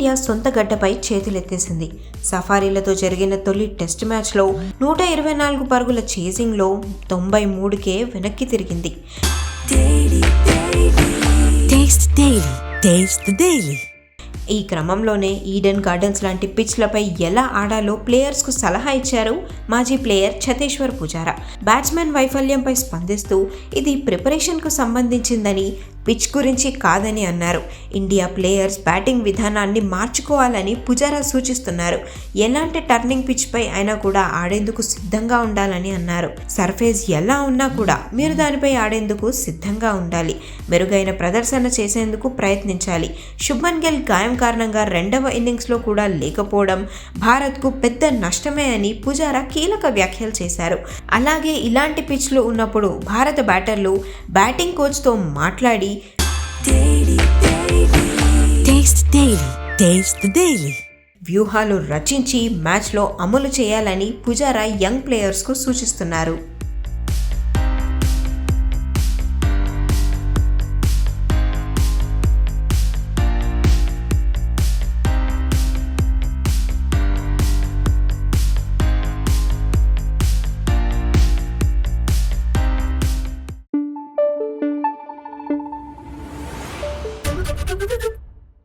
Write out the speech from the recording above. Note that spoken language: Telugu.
టీమిండియా సొంత గడ్డపై చేతులెత్తేసింది. సఫారీలతో జరిగిన తొలి టెస్ట్ మ్యాచ్లో నూట ఇరవై నాలుగు పరుగుల చేజింగ్లో తొంభై మూడుకే వెనక్కి తిరిగింది. ఈ క్రమంలోనే ఈడెన్ గార్డెన్స్ లాంటి పిచ్లపై ఎలా ఆడాలో ప్లేయర్స్కు సలహా ఇచ్చారు మాజీ ప్లేయర్ ఛతేశ్వర్ పుజారా. బ్యాట్స్మెన్ వైఫల్యంపై స్పందిస్తూ ఇది ప్రిపరేషన్కు సంబంధించిందని పిచ్ గురించి కాదని అన్నారు. ఇండియా ప్లేయర్స్ బ్యాటింగ్ విధానాన్ని మార్చుకోవాలని పుజారా సూచిస్తున్నారు. ఎలాంటి టర్నింగ్ పిచ్పై అయినా కూడా ఆడేందుకు సిద్ధంగా ఉండాలని అన్నారు. సర్ఫేస్ ఎలా ఉన్నా కూడా మీరు దానిపై ఆడేందుకు సిద్ధంగా ఉండాలి. మెరుగైన ప్రదర్శన చేసేందుకు ప్రయత్నించాలి. శుభ్మన్ గిల్ గాయం కారణంగా రెండవ ఇన్నింగ్స్లో కూడా లేకపోవడం భారత్కు పెద్ద నష్టమే అని పుజారా కీలక వ్యాఖ్యలు చేశారు. అలాగే ఇలాంటి పిచ్లు ఉన్నప్పుడు భారత బ్యాటర్లు బ్యాటింగ్ కోచ్తో మాట్లాడి Taste the Daily. Taste the Daily. వ్యూహాలు రచించి మ్యాచ్లో అమలు చేయాలని పుజారా యంగ్ ప్లేయర్స్కు సూచిస్తున్నారు どどど。